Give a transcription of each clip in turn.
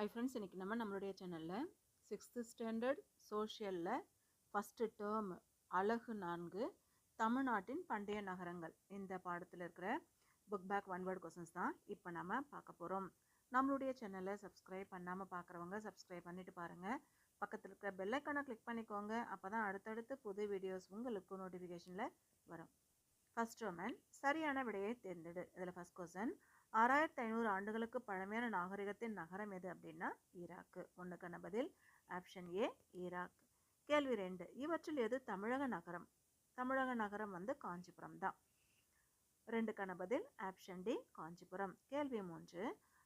Hi friends இன்றைக்கி நம்ம நம்மளுடைய சேனலில் சிக்ஸ்த்து ஸ்டாண்டர்ட் சோஷியலில் ஃபஸ்ட்டு டேர்ம் அழகு நான்கு தமிழ்நாட்டின் பண்டைய நகரங்கள். இந்த பாடத்தில் இருக்கிற book back one word questions தான் இப்போ நம்ம பார்க்க போகிறோம் நம்மளுடைய சேனலை சப்ஸ்கிரைப் பண்ணாமல் பார்க்குறவங்க சப்ஸ்கிரைப் பண்ணிட்டு பாருங்கள் பக்கத்தில் இருக்கிற பெல்லைக்கானை கிளிக் பண்ணிக்கோங்க. அப்போ தான் அடுத்தடுத்து புது வீடியோஸ் உங்களுக்கு நோட்டிஃபிகேஷனில் வரும். ஃபர்ஸ்ட் ரோமன் சரியான விடையை தேர்ந்தெடு. இதில் ஃபஸ்ட் கொஸ்டின் ஆறாயிரத்தி ஐநூறு ஆண்டுகளுக்கு பழமையான நாகரிகத்தின் நகரம் எது அப்படின்னா ஈராக்கு. ஒன்றுக்கான பதில் ஆப்ஷன் ஏ ஈராக். கேள்வி ரெண்டு இவற்றில் எது தமிழக நகரம்? தமிழக நகரம் வந்து காஞ்சிபுரம் தான். ரெண்டுக்கான பதில் ஆப்ஷன் டி காஞ்சிபுரம். கேள்வி மூன்று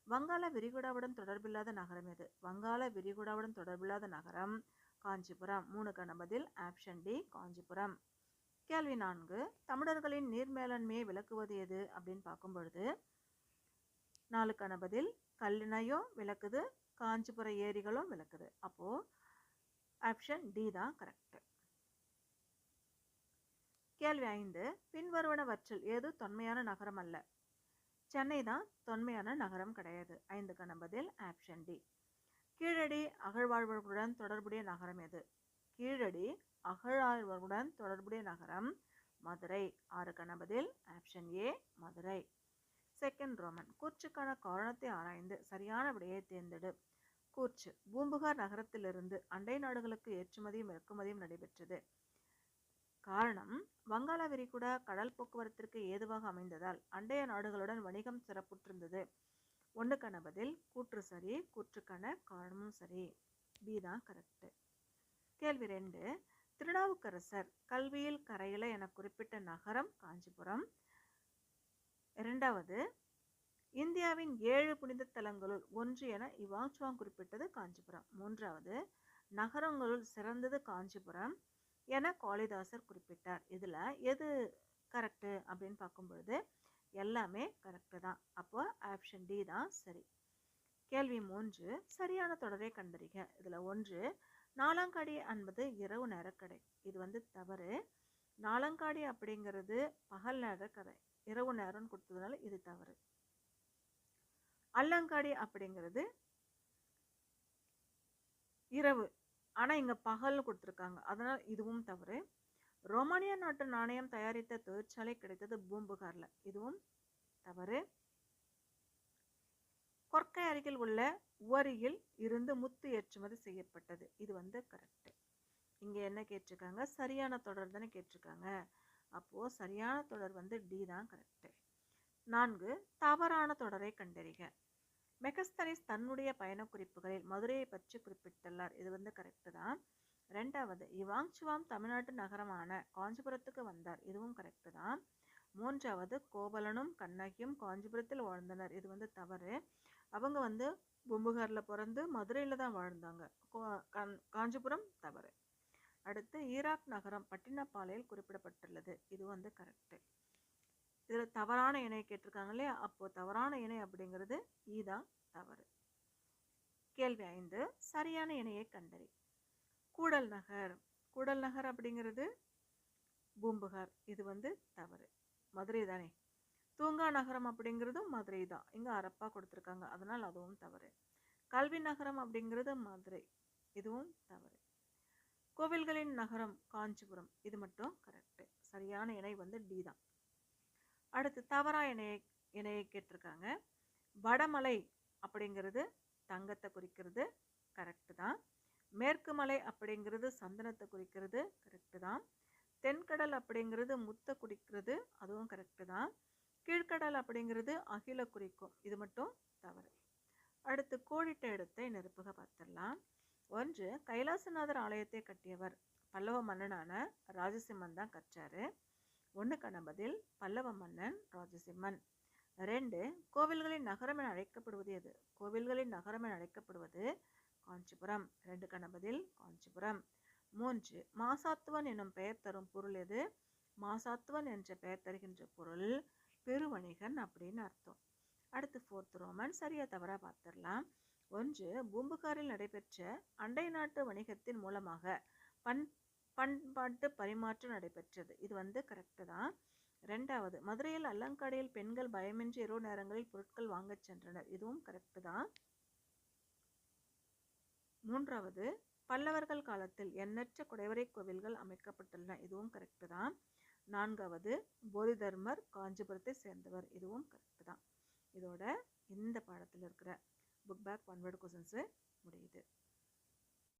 வங்காள விரிகுடாவுடன் தொடர்பில்லாத நகரம் எது? வங்காள விரிகுடாவுடன் தொடர்பில்லாத நகரம் காஞ்சிபுரம். மூணுக்கான பதில் ஆப்ஷன் டி காஞ்சிபுரம். கேள்வி நான்கு தமிழர்களின் நீர் மேலாண்மையை விளக்குவது எது அப்படின்னு பார்க்கும் பொழுது நாலுக்கான பதில் கல்லினையும் விளக்குது காஞ்சிபுர ஏரிகளும் விளக்குது. அப்போது ஆப்ஷன் டி தான் கரெக்டு கேள்வி ஐந்து பின்வருவனவற்றில் ஏது தொன்மையான நகரம் அல்ல? சென்னை தான் தொன்மையான நகரம் கிடையாது. ஐந்துக்கான பதில் ஆப்ஷன் டி கீழடி அகழ்வாழ்வர்களுடன் தொடர்புடைய நகரம் எது? கீழடி அகழாழ்வர்களுடன் தொடர்புடைய நகரம் மதுரை. ஆறுக்கான பதில் option A Madurai. Second Roman கூற்றுக்கான காரணத்தை ஆராய்ந்து சரியான விடையை தேர்ந்தெடு. கூர்ச்சு பூம்புகார் நகரத்திலிருந்து அண்டை நாடுகளுக்கு ஏற்றுமதியும் இறக்குமதியும் நடைபெற்றது. காரணம் வங்காள விரிகுடா கடல் போக்குவரத்திற்கு ஏதுவாக அமைந்ததால் அண்டைய நாடுகளுடன் வணிகம் சிறப்புற்றிருந்தது. ஒன்றுக்கான பதில் கூற்று சரி கூற்றுக்கான காரணமும் சரி. பி தான் கரெக்டு கேள்வி ரெண்டு திருநாவுக்கரசர் கல்வியில் கரையில என குறிப்பிட்ட நகரம் காஞ்சிபுரம். இரண்டாவது இந்தியாவின் ஏழு புனித தலங்களுள் ஒன்று என இவாங்சுவாங் குறிப்பிட்டது காஞ்சிபுரம். மூன்றாவது நகரங்களுள் சிறந்தது காஞ்சிபுரம் என காளிதாசர் குறிப்பிட்டார். இதில் எது கரெக்டு அப்படின்னு பார்க்கும் பொழுது எல்லாமே கரெக்டு தான். அப்போ ஆப்ஷன் டி தான் சரி. கேள்வி மூன்று சரியான தொடரை கண்டறிக. இதில் ஒன்று நாலாங்காடி என்பது இரவு நேரக்கடை. இது வந்து தவறு. நாலங்காடி அப்படிங்கிறது பகல் நேர கதை. இரவு நேரம்னு கொடுத்ததுனால இது தவறு. அல்லங்காடி அப்படிங்கிறது இரவு. ஆனால் இங்கே பகல்னு கொடுத்துருக்காங்க. அதனால் இதுவும் தவறு. ரோமானிய நாட்டு நாணயம் தயாரித்த தொழிற்சாலை கிடைத்தது பூம்புகாரில். இதுவும் தவறு. கொற்கை அருகில் உள்ள உவரியில் இருந்து முத்து ஏற்றுமதி செய்யப்பட்டது. இது வந்து கரெக்டு இங்கே என்ன கேட்டிருக்காங்க? சரியான தொடர் தானே கேட்டிருக்காங்க. அப்போது சரியான தொடர் வந்து டி தான் கரெக்டு நான்கு தவறான தொடரை கண்டறிக. மெகஸ்தனிஸ் தன்னுடைய பயணக்குறிப்புகளில் மதுரையை பற்றி குறிப்பிட்டுள்ளார். இது வந்து கரெக்டு தான். ரெண்டாவது இவாங்சுவாம் தமிழ்நாட்டு நகரமான காஞ்சிபுரத்துக்கு வந்தார். இதுவும் கரெக்டு தான். மூன்றாவது கோவலனும் கண்ணகியும் காஞ்சிபுரத்தில் வாழ்ந்தனர். இது வந்து தவறு. அவங்க வந்து பூம்புகாரில் பிறந்து மதுரையில் தான் வாழ்ந்தாங்க. காஞ்சிபுரம் தவறு. அடுத்து ஈராக் நகரம் பட்டினப்பாளையில் குறிப்பிடப்பட்டுள்ளது. இது வந்து கரெக்டு இதில் தவறான இணை கேட்டிருக்காங்க இல்லையா? அப்போது தவறான இணை அப்படிங்கிறது ஈதான் தவறு. கேள்வி ஐந்து சரியான இணையை கண்டறி. கூடல் நகர். கூடல் நகர் அப்படிங்கிறது பூம்புகார். இது வந்து தவறு. மதுரை தானே. தூங்கா நகரம் அப்படிங்கிறதும் மதுரை தான். இங்கே அரப்பா கொடுத்துருக்காங்க. அதனால் அதுவும் தவறு. கல்வி நகரம் அப்படிங்கிறது மதுரை. இதுவும் தவறு. கோவில்களின் நகரம் காஞ்சிபுரம். இது மட்டும் கரெக்டு சரியான இணை வந்து டி தான். அடுத்து தவறா இணையை இணையை கேட்டிருக்காங்க. வடமலை அப்படிங்கிறது தங்கத்தை குறிக்கிறது கரெக்டு தான். மேற்கு மலை அப்படிங்கிறது சந்தனத்தை குறிக்கிறது கரெக்டு தான். தென்கடல் அப்படிங்கிறது முத்தை குறிக்கிறது அதுவும் கரெக்டு தான். கீழ்கடல் அப்படிங்கிறது அகில குறிக்கும். இது மட்டும் தவறு. அடுத்து கோடிட்ட இடத்தை நெருப்புக பார்த்துடலாம். ஒன்று கைலாசநாதர் ஆலயத்தை கட்டியவர் பல்லவ மன்னனான ராஜசிம்மன் தான் கற்றாரு. ஒன்றுக்கான பதில் பல்லவ மன்னன் ராஜசிம்மன். ரெண்டு கோவில்களின் நகரம் என அழைக்கப்படுவது எது? கோவில்களின் நகரம் என அழைக்கப்படுவது காஞ்சிபுரம். ரெண்டுக்கான பதில் காஞ்சிபுரம். மூன்று மாசாத்துவன் எனும் பெயர் தரும் பொருள் எது? மாசாத்துவன் என்ற பெயர் தருகின்ற பொருள் பெருவணிகன் அப்படின்னு அர்த்தம். அடுத்து ஃபோர்த் ரோமன் சரியாக தவறாக பார்த்துடலாம். ஒன்று பூம்புகாரில் நடைபெற்ற அண்டை நாட்டு வணிகத்தின் மூலமாக பண் பண்பாட்டு பரிமாற்றம் நடைபெற்றது. இது வந்து கரெக்டு தான். ரெண்டாவது மதுரையில் அல்லங்காடியில் பெண்கள் பயமின்றி இரவு நேரங்களில் பொருட்கள் வாங்கச் சென்றனர். இதுவும் கரெக்டு தான். மூன்றாவது பல்லவர்கள் காலத்தில் எண்ணற்ற குடைவரை கோவில்கள் அமைக்கப்பட்டுள்ளன. இதுவும் கரெக்டு தான். நான்காவது போதிதர்மர் காஞ்சிபுரத்தை சேர்ந்தவர். இதுவும் கரெக்டு தான். இதோட இந்த பாடத்தில் இருக்கிற book back one word questions முடியுது.